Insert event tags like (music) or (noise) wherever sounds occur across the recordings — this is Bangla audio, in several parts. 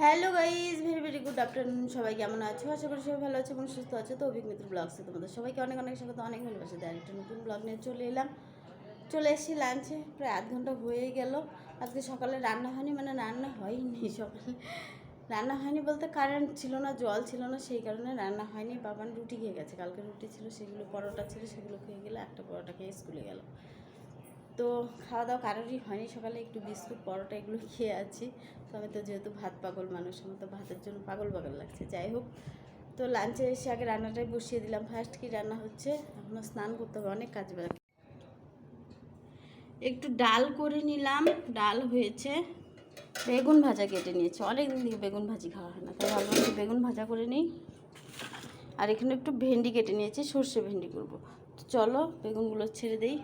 Hello guys very very good afternoon সবাই কেমন আছো? আশা করি সবাই ভালো আছে এবং সুস্থ আছে। তো অভিক মিত্র ব্লগসে তোমাদের সবাইকে অনেক অনেক স্বাগত, অনেক ভালোবাসে দেয় একটা নতুন ব্লগ নিয়ে চলে এলাম। চলে এসেছি লাঞ্চে প্রায় আধ ঘণ্টা হয়ে গেল। আজকে সকালে রান্না হয়নি মানে রান্না হয়নি সকালে। রান্না হয়নি বলতে কারেন্ট ছিল না, জল ছিল না, সেই কারণে রান্না হয়নি। বাবান রুটি খেয়ে গেছে। কালকে রুটি ছিল, সেগুলো, পরোটা ছিল, সেগুলো খেয়ে গেলে, একটা পরোটা খেয়ে স্কুলে গেল। তো খাওয়া দাওয়া কারোরই হয়নি। সকালে একটু বিস্কুট, পরোটা এগুলো (laughs) খেয়ে আছি। তবে তো যেহেতু ভাত পাগল মানুষ, আমার তো ভাতের জন্য পাগল পাগল লাগছে। যাই হোক, তো লাঞ্চে এসে আগে রান্নাটাই বসিয়ে দিলাম। ফার্স্ট কি রান্না হচ্ছে? এখনও স্নান করতে হবে, অনেক কাজ বাকি। একটু ডাল করে নিলাম। ডাল হয়েছে, বেগুন ভাজা কেটে নিয়েছি। অনেক দিন থেকে বেগুন ভাজি খাওয়া হয় না, তাই ভাবলাম একটু বেগুন ভাজা করে নিই। আর এখানে একটু ভেন্ডি কেটে নিয়েছি, সর্ষে ভেন্ডি করব। তো চলো, বেগুনগুলো ছেড়ে দিই।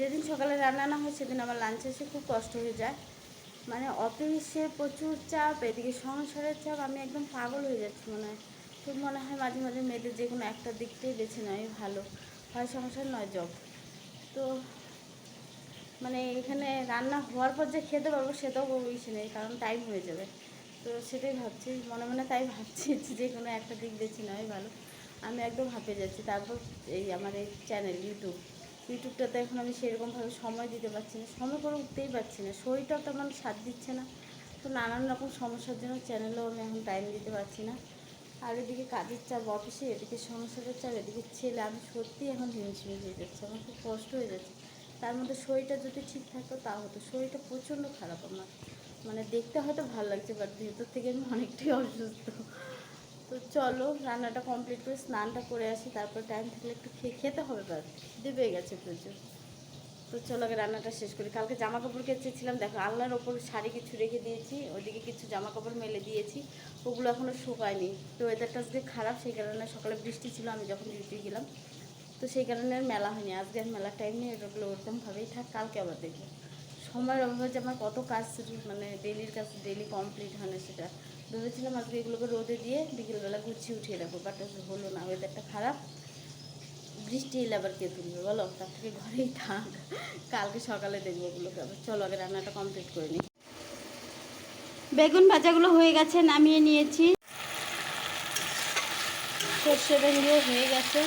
যেদিন সকালে রান্না না হয়, সেদিন আমার লাঞ্চে এসে খুব কষ্ট হয়ে যায়। মানে অফিসে প্রচুর চাপ, এদিকে সংসারের চাপ, আমি একদম পাগল হয়ে যাচ্ছি মনে হয়। খুব মনে হয় মাঝে মাঝে মেয়েদের যে কোনো একটা দিকটাই বেছে নেয় ভালো। হয় সংসার, নয় জব তো মানে এখানে রান্না হওয়ার পর যে খেতে পারব, সেটাও ইসে নেই, কারণ টাইম হয়ে যাবে। তো সেটাই ভাবছি, মনে মনে তাই ভাবছি যে কোনো একটা দিক বেছে নেওয়াই ভালো। আমি একদম হাঁপিয়ে যাচ্ছি। তারপর এই আমার এই চ্যানেল ইউটিউব ইউটিউবটাতে এখন আমি সেরকমভাবে সময় দিতে পারছি না। সময় করে উঠতেই পারছি না। শরীরটাও তেমন সাথ দিচ্ছে না। তো নানান রকম সমস্যার জন্য চ্যানেলেও আমি এখন টাইম দিতে পারছি না। আর এদিকে কাজের চাপ অফিসে, এদিকে সংসারের চাপ, এদিকে ছেলে, আমি সত্যি এখন হিমশিম হয়ে যাচ্ছে। আমার খুব কষ্ট হয়ে যাচ্ছে। তার মধ্যে শরীরটা যদি ঠিক থাকতো তা হতো। শরীরটা প্রচণ্ড খারাপ আমার। মানে দেখতে হয়তো ভালো লাগছে বাট ভেতর থেকে আমি অনেকটাই অসুস্থ। তো চলো, রান্নাটা কমপ্লিট করে স্নানটা করে আসি, তারপর টাইম থাকলে একটু খেয়ে, খেতে হবে বাস পেয়ে গেছে প্রচুর। তো চলো আগে রান্নাটা শেষ করি। কালকে জামা কাপড় কেচেছিলাম, দেখো আল্লাহর ওপর শাড়ি কিছু রেখে দিয়েছি, ওইদিকে কিছু জামা কাপড় মেলে দিয়েছি, ওগুলো এখনও শুকায়নি। তো ওয়েদারটা আজকে খারাপ, সেই কারণে সকালে বৃষ্টি ছিল, আমি যখন ডিউটি গেলাম, তো সেই কারণে আর মেলা হয়নি। আজকে আর মেলার টাইম নেই ওগুলো ওরকমভাবেই থাক, কালকে আবার দেখব। সময়ের অভাবে যে আমার কত কাজ মানে ডেলির কাজ ডেলি কমপ্লিট হয় না সেটা। ভেবেছিলাম আজকে এগুলোকে রোদে দিয়ে বিকেলবেলা গুছিয়ে উঠিয়ে রাখব বাট হলো না ওয়েদারটা খারাপ। বৃষ্টি এলে আবার কে তুলবে বলো? তার থেকে ঘরেই থাক। কালকে সকালে দেখব ওগুলোকে আবার। চলো, আগে রান্নাটা কমপ্লিট করে নিই। বেগুন ভাজাগুলো হয়ে গেছে, নামিয়ে নিয়েছি। সর্ষে ভেঙেও হয়ে গেছে।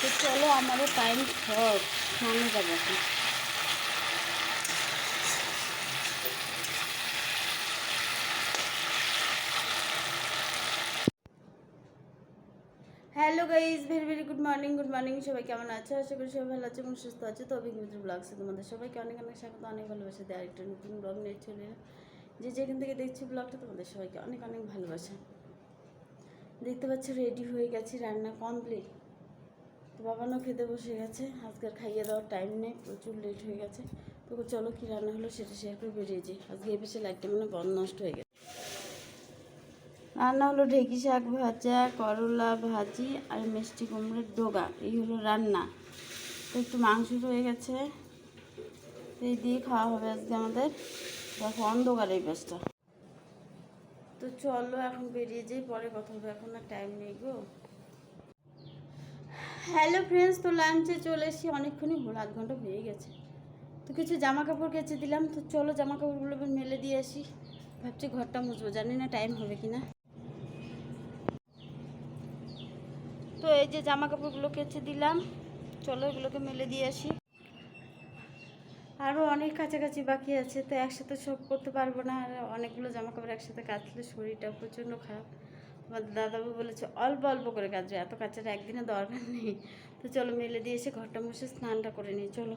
তো চলো, আমারও টাইম সব। স্নানে যাব hello guys very very good morning good morning সবাই কেমন আছো? আশা করি সবাই ভালো আছে এবং সুস্থ আছে। তো অভিজ্ঞতা ব্লগসে তোমাদের সবাইকে অনেক অনেক স্বাগত, অনেক ভালোবাসা। দেয় একটা নতুন ব্লগ নিয়ে চলে। যে যেখান থেকে দেখছি ব্লগটা তোমাদের সবাইকে অনেক অনেক ভালোবাসা। দেখতে পাচ্ছ রেডি হয়ে গেছি, রান্না কমপ্লিট তো বাবানও খেতে বসে গেছে। আজকের খাইয়ে দেওয়ার টাইম নেই, প্রচুর লেট হয়ে গেছে। তো চলো কী রান্না হলো সেটা শেয়ার করে বেরিয়ে যাই। আজকে এই বেশি লাইটটা মানে বন্ধ নষ্ট হয়ে গেছে। রান্না হলো ঢেঁকি শাক ভাজা, করলা ভাজি আর মিষ্টি কুমড়োর ডোগা। এই হলো রান্না। তো একটু মাংস রয়ে গেছে। এই দিয়ে খাওয়া হবে আজকে আমাদের। দেখো অন্ধকার এই পাশটা তো চলো এখন বেরিয়ে যাই, পরে কথা হবে। এখন আর টাইম নেই গো। হ্যালো ফ্রেন্ডস তো লাঞ্চে চলে এসেছি। অনেকক্ষণই হলো, আধ ঘণ্টা হয়ে গেছে। তো কিছু জামা কাপড় কেচে দিলাম। তো চলো জামা কাপড়গুলো মেলে দিয়ে আসি। ভাবছি ঘরটা মুছবো। জানি না টাইম হবে কি না তো এই যে জামা কাপড়গুলো কেচে দিলাম। চলো এগুলোকে মেলে দিয়ে আসি। আরও অনেক কাছাকাছি বাকি আছে, তো একসাথে সব করতে পারব না। আর অনেকগুলো জামা কাপড় একসাথে কাচলে শরীরটা প্রচণ্ড খারাপ। আমার দাদাবু বলেছে, অল্প অল্প করে কাচবে, এত কাচার একদিনে দরকার নেই। তো চলো মেলে দিয়ে এসে ঘরটা মুছে স্নানটা করে নিই, চলো।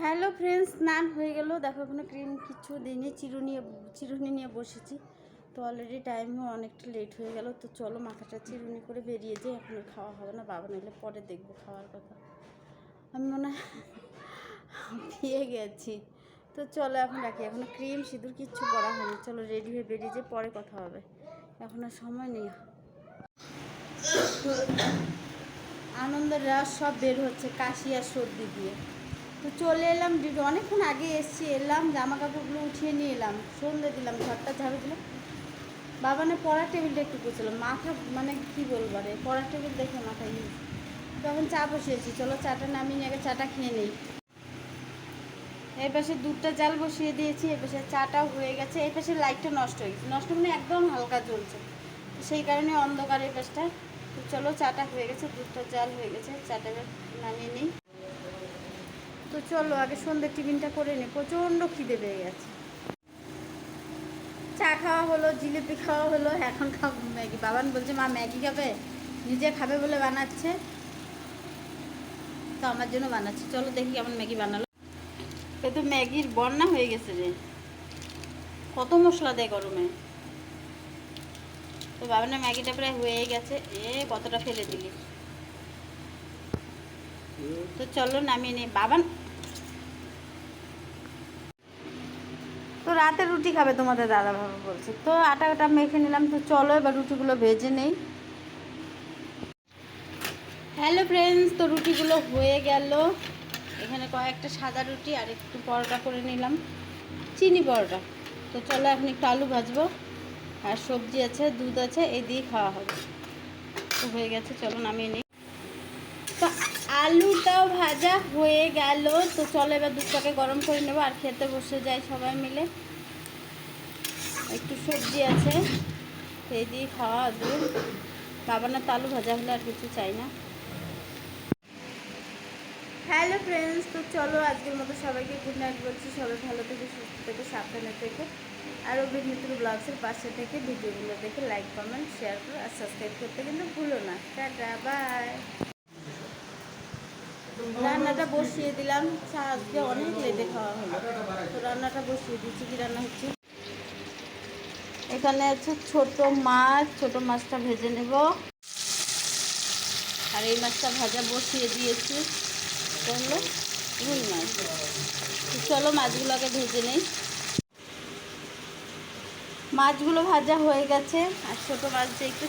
হ্যালো ফ্রেন্ডস, স্নান হয়ে গেল। দেখো এখনও ক্রিম কিছু দিইনি, চিরুনি চিরুনি নিয়ে বসেছি। তো অলরেডি টাইমও অনেকটা লেট হয়ে গেল। তো চলো মাথাটা চিরুনি করে বেরিয়ে যাই, এখন খাওয়া হবে না, বাবা নিলে পরে দেখব খাওয়ার কথা। আমি মনে হয় দিয়ে গেছি। তো চলো এখন রাখি, এখনও ক্রিম সিঁদুর কিচ্ছু করা হয়নি। চলো রেডি হয়ে বেরিয়ে যে পরে কথা হবে। এখন আর সময় নেই। আনন্দের রাস সব বের হচ্ছে, কাশি আর সর্দি দিয়ে। তো চলে এলাম, অনেকক্ষণ আগে এসছি, এলাম জামা কাপড়গুলো উঠিয়ে নিয়ে এলাম। সন্ধে দিলাম ঘরটা ঝাড়ু দিলাম। বাবানে পড়ার টেবিলটা একটু গুছালাম। মাথা মানে কী বলব রে, পড়ার টেবিল দেখে মাথায় ইয়ে। তখন চা বসিয়েছি, চলো চাটা নামিয়ে নিয়ে আগে চাটা খেয়ে নেই। এই পাশে দুধটা জাল বসিয়ে দিয়েছি এই পাশে চাটাও হয়ে গেছে এই পাশে লাইটটা নষ্ট হয়ে গেছে। নষ্ট মানে একদম হালকা জ্বলছে। সেই কারণে অন্ধকার এই পাশটা চলো চাটা হয়ে গেছে, দুধটা জাল হয়ে গেছে, চাটা নামিয়ে নিই। তো চলো আগে সন্ধ্যের টিফিনটা করে নিই প্রচণ্ড খিদে পেয়ে গেছে। চা খাওয়া হলো, জিলিপি খাওয়া হলো, এখন খাব ম্যাগি। বাবান বলছে, মা, ম্যাগি খাবে? নিজে খাবে বলে বানাচ্ছে? তো আমার জন্য বানাচ্ছে। চলো দেখি কেমন ম্যাগি বানালো। এ তো ম্যাগির বন্যা হয়ে গেছে রে। কত মশলা দেয় গরমে। তো বাবানের ম্যাগিটা প্রায় হয়ে গেছে। এ, কতটা ফেলে দিলি। তো চলো নামিয়ে নে। বাবান রাতে রুটি খাবে তোমাদের দাদা বাবা বলছে। তো আটাটা মেখে নিলাম, তো চলো এবার রুটিগুলো ভেজে নেই। হ্যালো ফ্রেন্ডস তো রুটিগুলো হয়ে গেল। এখানে কয়েকটা সাদা রুটি আর একটু পরোটা করে নিলাম। চিনি পরোটা। তো চলো এখন একটু আলু ভাজবো। আর সবজি আছে, দুধ আছে, এই দিয়ে খাওয়া হবে। তো হয়ে গেছে, চলো নামিয়ে নিই। তো আলুটাও ভাজা হয়ে গেল। তো চলো এবার দুধটাকে গরম করে নেব, আর খেতে বসে যাই সবাই মিলে। একটু সবজি আছে। সেই দিয়ে খাওয়া দুধ বাবানের তো আলু ভাজা হলে আর কিছু চাই না। হ্যালো ফ্রেন্ডস তো চলো আজকের মতো সবাইকে গুড নাইট বলছি। সবাই ভালো থেকে, সুস্থ থেকে, সাবধানে থেকে। আর অভিনেত্র ব্লগসের পাশে থেকে ভিডিওগুলো দেখে লাইক কমেন্ট শেয়ার করো আর সাবস্ক্রাইব করতে কিন্তু ভুলো না। টাটা বাই রান্নাটা বসিয়ে দিলাম। আজকে অনেক লেটে খাওয়া হলো। তো রান্নাটা বসিয়ে দিচ্ছি। কি রান্না হচ্ছে? এখানে আছে ছোট মাছ, ছোট মাছটা ভেজে নেব। আর এই মাছটা ভাজা বসিয়ে দিয়েছি। হলো রুই মাছ। চলো মাছগুলোকে ভেজে নেই। মাছগুলো ভাজা হয়ে গেছে। আর ছোটো মাছ দিয়ে একটু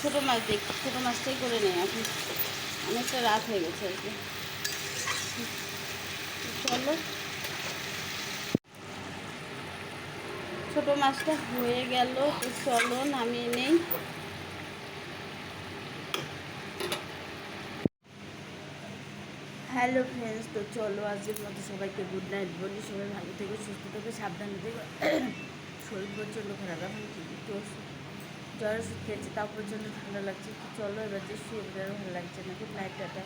ছোটো মাছ দিয়ে ছোটো মাছটাই করে নেই এখন। অনেকটা রাত হয়ে গেছে আর কি। চলো। ছোটো মাছটা হয়ে গেল, তো চলো নামিয়ে নেই। হ্যালো ফ্রেন্ডস তো চলো আজকের মতো সবাইকে গুড নাইট বলি। সবাই ভালো থেকে, সুস্থ থেকে, সাবধানে থেকে। শরীর প্রচণ্ড খারাপ, এখন ওষুধ জ্বর খেয়েছে, তাও প্রচণ্ড ঠান্ডা লাগছে। তো চলো, এবার যে শুয়ে ভালো লাগছে না গুড নাইট টাটা।